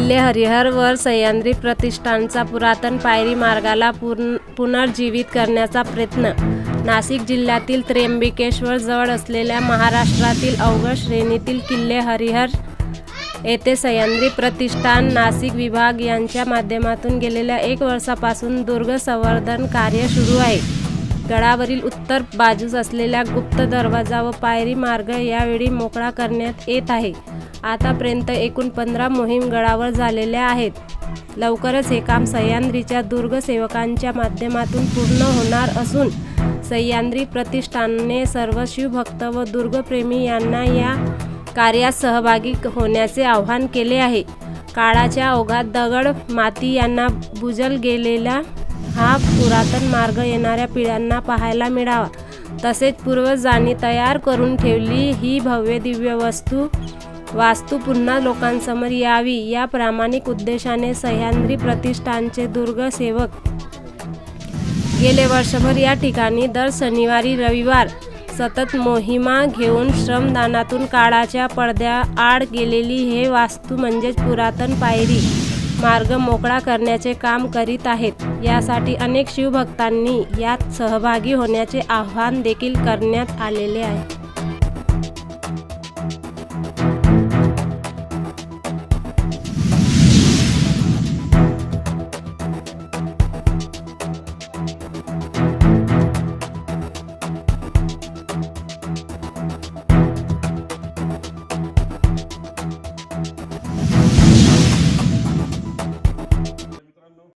ले हरिहर वर सह्याद्री प्रतिष्ठानचा पुरातन पायरी मार्गाला पुनर्जीवित करण्याचा प्रयत्न. नाशिक जिल्ह्यातील त्र्यंबकेश्वर जवळ असलेल्या महाराष्ट्रातील अवघड श्रेणीतील किल्ले हरिहर येथे सह्याद्री प्रतिष्ठान नाशिक विभाग यांच्या माध्यमातून गेलेल्या एक वर्षापासून दुर्ग संवर्धन कार्य सुरू आहे. गडावरील उत्तर बाजूस असलेल्या गुप्त दरवाजा व पायरी मार्ग यावेळी मोकळा करण्यात येत आहे. आतापर्यंत एकूण पंधरा मोहीम गडावर झालेल्या आहेत. लवकरच हे काम सह्याद्रीच्या दुर्ग सेवकांच्या माध्यमातून पूर्ण होणार असून सह्याद्री प्रतिष्ठानने सर्व शिवभक्त व दुर्गप्रेमी यांना या कार्यात सहभागी होण्याचे आवाहन केले आहे. काळाच्या ओघात दगड माती यांना बुजल गेलेला हा पुरातन मार्ग येणाऱ्या पिढ्यांना पाहायला मिळावा. तसेच पूर्वजांनी तयार करून ठेवली ही भव्य दिव्य वस्तू वास्तू पुन्हा लोकांसमोर यावी या प्रामाणिक उद्देशाने सह्याद्री प्रतिष्ठानचे दुर्गसेवक गेले वर्षभर या ठिकाणी दर शनिवारी रविवार सतत मोहिमा घेऊन श्रमदानातून काळाच्या पडद्या आड गेलेली हे वास्तू म्हणजेच पुरातन पायरी मार्ग मोकळा करण्याचे काम करीत आहेत. यासाठी अनेक शिवभक्तांनी यात सहभागी होण्याचे आवाहन देखील करण्यात आलेले आहे.